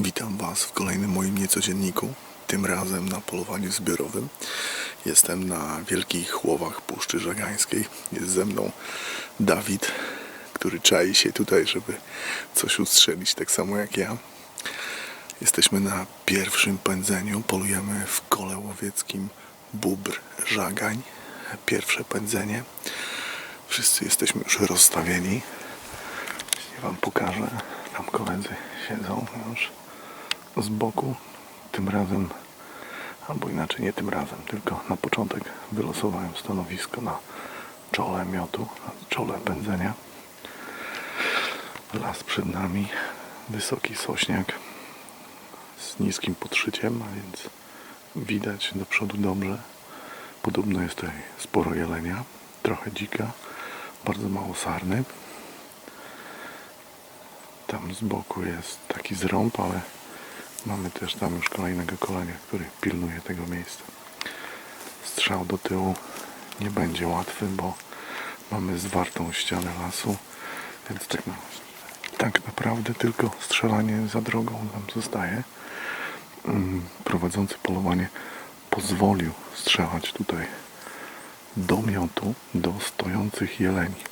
Witam Was w kolejnym moim niecodzienniku, tym razem na polowaniu zbiorowym. Jestem na Wielkich Łowach Puszczy Żagańskiej. Jest ze mną Dawid, który czai się tutaj, żeby coś ustrzelić, tak samo jak ja. Jesteśmy na pierwszym pędzeniu, polujemy w kole łowieckim Bóbr Żagań. Pierwsze pędzenie. Wszyscy jesteśmy już rozstawieni. Ja Wam pokażę. Tam koledzy siedzą już z boku. Tym razem, albo inaczej, nie tym razem, tylko na początek wylosowałem stanowisko na czole miotu, na czole pędzenia. Las przed nami, wysoki sośniak z niskim podszyciem, a więc widać do przodu dobrze. Podobno jest tutaj sporo jelenia, trochę dzika, bardzo mało sarny. Tam z boku jest taki zrąb, ale mamy też tam już kolejnego kolenia, który pilnuje tego miejsca. Strzał do tyłu nie będzie łatwy, bo mamy zwartą ścianę lasu, więc tak, tak naprawdę tylko strzelanie za drogą nam zostaje. Mm, Prowadzący polowanie pozwolił strzelać tutaj do miotu, do stojących jeleni.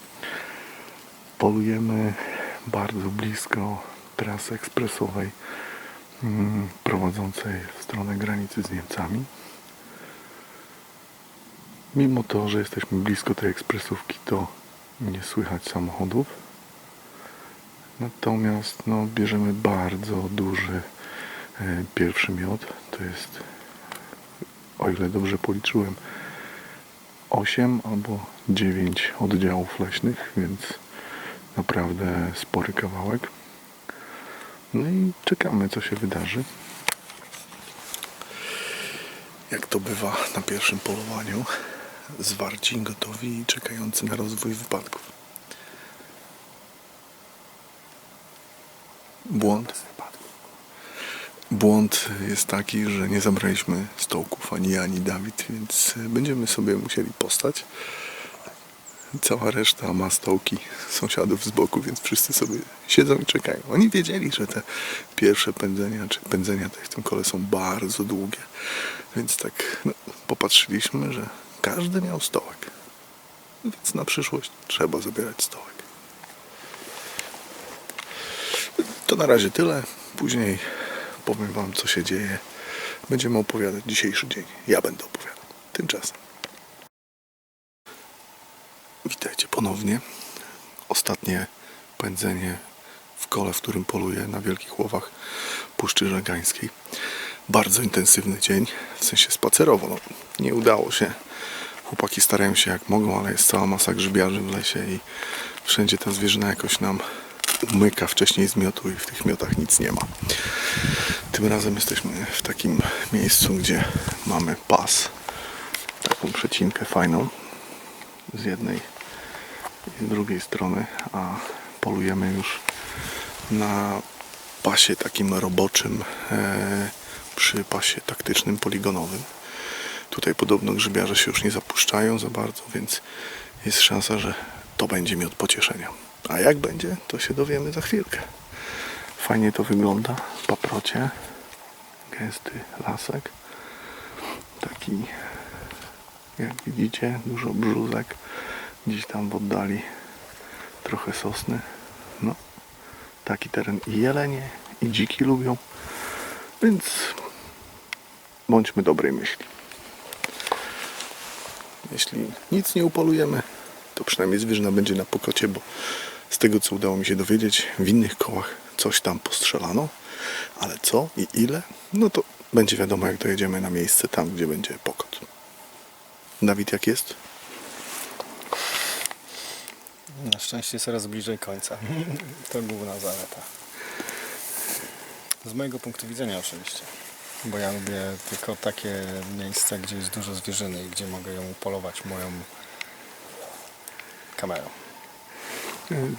Polujemy bardzo blisko trasy ekspresowej prowadzącej w stronę granicy z Niemcami. Mimo to, że jesteśmy blisko tej ekspresówki, to nie słychać samochodów. Natomiast no, bierzemy bardzo duży e, pierwszy miod. To jest, o ile dobrze policzyłem, 8 albo 9 oddziałów leśnych, więc naprawdę spory kawałek. No i czekamy, co się wydarzy. Jak to bywa na pierwszym polowaniu, zwarci, gotowi i czekający na rozwój wypadków. Błąd. Błąd jest taki, że nie zabraliśmy stołków ani ja, ani Dawid, więc będziemy sobie musieli postać. Cała reszta ma stołki sąsiadów z boku, więc wszyscy sobie siedzą i czekają. Oni wiedzieli, że te pierwsze pędzenia, czy pędzenia te w tym kole są bardzo długie. Więc tak no, popatrzyliśmy, że każdy miał stołek. Więc na przyszłość trzeba zabierać stołek. To na razie tyle. Później powiem Wam, co się dzieje. Będziemy opowiadać dzisiejszy dzień. Ja będę opowiadał. Tymczasem. Ponownie. Ostatnie pędzenie w kole, w którym poluję na Wielkich Łowach Puszczy Żagańskiej. Bardzo intensywny dzień, w sensie spacerowo. No, nie udało się. Chłopaki starają się jak mogą, ale jest cała masa grzybiarzy w lesie i wszędzie ta zwierzyna jakoś nam umyka wcześniej z miotu i w tych miotach nic nie ma. Tym razem jesteśmy w takim miejscu, gdzie mamy pas, taką przecinkę fajną z jednej drugiej strony, a polujemy już na pasie takim roboczym e, przy pasie taktycznym poligonowym. Tutaj podobno grzybiarze się już nie zapuszczają za bardzo, więc jest szansa, że to będzie miód pocieszenia. A jak będzie, to się dowiemy za chwilkę. Fajnie to wygląda w paprocie. Gęsty lasek. Taki, jak widzicie, dużo brzózek. Gdzieś tam w oddali trochę sosny. No, taki teren i jelenie, i dziki lubią. Więc bądźmy dobrej myśli. Jeśli nic nie upolujemy, to przynajmniej zwierzyna będzie na pokocie, bo z tego co udało mi się dowiedzieć, w innych kołach coś tam postrzelano, ale co i ile, no to będzie wiadomo jak dojedziemy na miejsce tam, gdzie będzie pokot. Dawid, jak jest? Na szczęście coraz bliżej końca. To główna zaleta. Z mojego punktu widzenia oczywiście. Bo ja lubię tylko takie miejsca, gdzie jest dużo zwierzyny i gdzie mogę ją polować moją kamerą.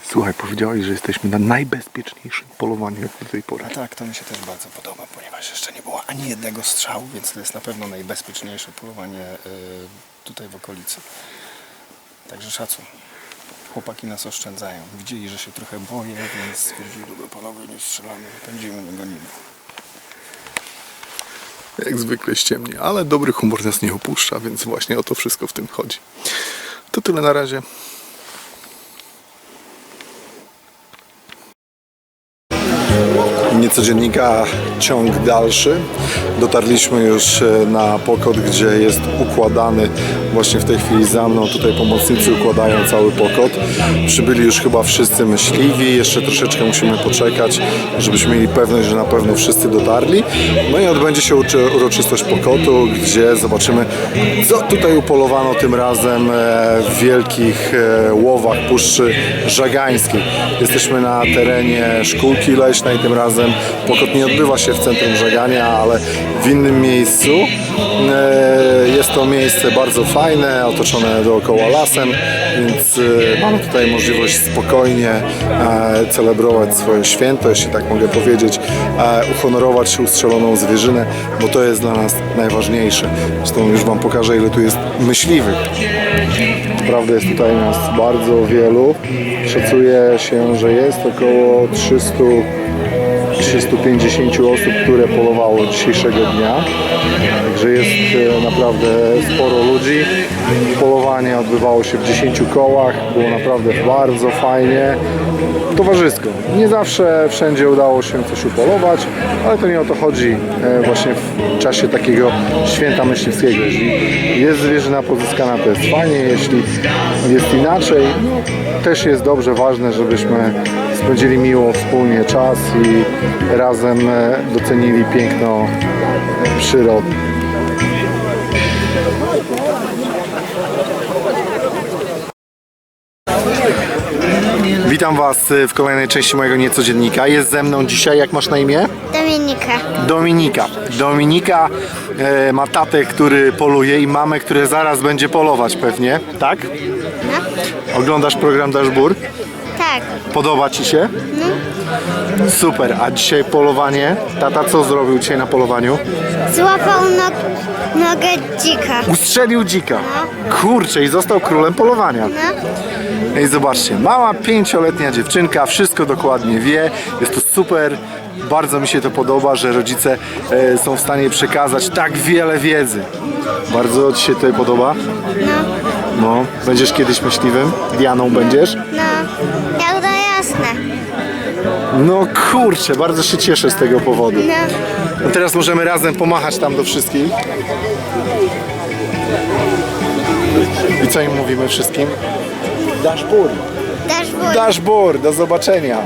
Słuchaj, powiedziałeś, że jesteśmy na najbezpieczniejszym polowaniu jak do tej pory. A tak, to mi się też bardzo podoba, ponieważ jeszcze nie było ani jednego strzału, więc to jest na pewno najbezpieczniejsze polowanie y, tutaj w okolicy. Także szacun. Chłopaki nas oszczędzają. Widzieli, że się trochę boję, więc stwierdzili, dobra panowie, nie strzelamy, pędzimy do gonimy. Jak zwykle ściemnie, ale dobry humor nas nie opuszcza, więc właśnie o to wszystko w tym chodzi. To tyle na razie. Niecodziennika ciąg dalszy. Dotarliśmy już e, na pokład, gdzie jest układany właśnie w tej chwili za mną. Tutaj pomocnicy układają cały pokład. Przybyli już chyba wszyscy myśliwi. Jeszcze troszeczkę musimy poczekać, żebyśmy mieli pewność, że na pewno wszyscy dotarli. No i odbędzie się uroczystość pokotu, gdzie zobaczymy, co tutaj upolowano tym razem e, w wielkich e, łowach Puszczy Żagańskiej. Jesteśmy na terenie szkółki leśnej tym razem. Pokot nie odbywa się w centrum Żagania, ale w innym miejscu. E, Jest to miejsce bardzo fajne, otoczone dookoła lasem, więc e, mamy tutaj możliwość spokojnie e, celebrować swoje święto, jeśli tak mogę powiedzieć, uhonorować ustrzeloną zwierzynę, bo to jest dla nas najważniejsze. Zresztą już Wam pokażę, ile tu jest myśliwych. Naprawdę jest tutaj nas bardzo wielu. Szacuje się, że jest około 300 350 osób, które polowało dzisiejszego dnia. Także jest e, naprawdę sporo ludzi. Polowanie odbywało się w 10 kołach. Było naprawdę bardzo fajnie. Towarzysko. Nie zawsze wszędzie udało się coś upolować, ale to nie o to chodzi e, właśnie w czasie takiego święta myśliwskiego. Jeśli jest zwierzyna pozyskana, to jest fajnie. Jeśli jest inaczej, no, też jest dobrze, ważne, żebyśmy spędzili miło wspólnie czas i razem e, docenili piękno przyrody. Witam Was e, w kolejnej części mojego niecodziennika. Jest ze mną dzisiaj, jak masz na imię? Dominika. Dominika. Dominika e, ma tatę, który poluje i mamę, które zaraz będzie polować pewnie, tak? No. Oglądasz program Dashboard? Tak. Podoba Ci się? Super, a dzisiaj polowanie. Tata co zrobił dzisiaj na polowaniu? Złapał nog, nogę dzika. Ustrzelił dzika. Kurczę, i został królem polowania. No. I zobaczcie, mała pięcioletnia dziewczynka, wszystko dokładnie wie, jest to super. Bardzo mi się to podoba, że rodzice e, są w stanie przekazać tak wiele wiedzy. Bardzo Ci się tutaj podoba? No. No, będziesz kiedyś myśliwym? Dianą będziesz? No. Jak to jasne. No kurczę, bardzo się cieszę z tego powodu. No. No teraz możemy razem pomachać tam do wszystkich. I co im mówimy wszystkim? Dashboard. Wód. Dashboard, do zobaczenia.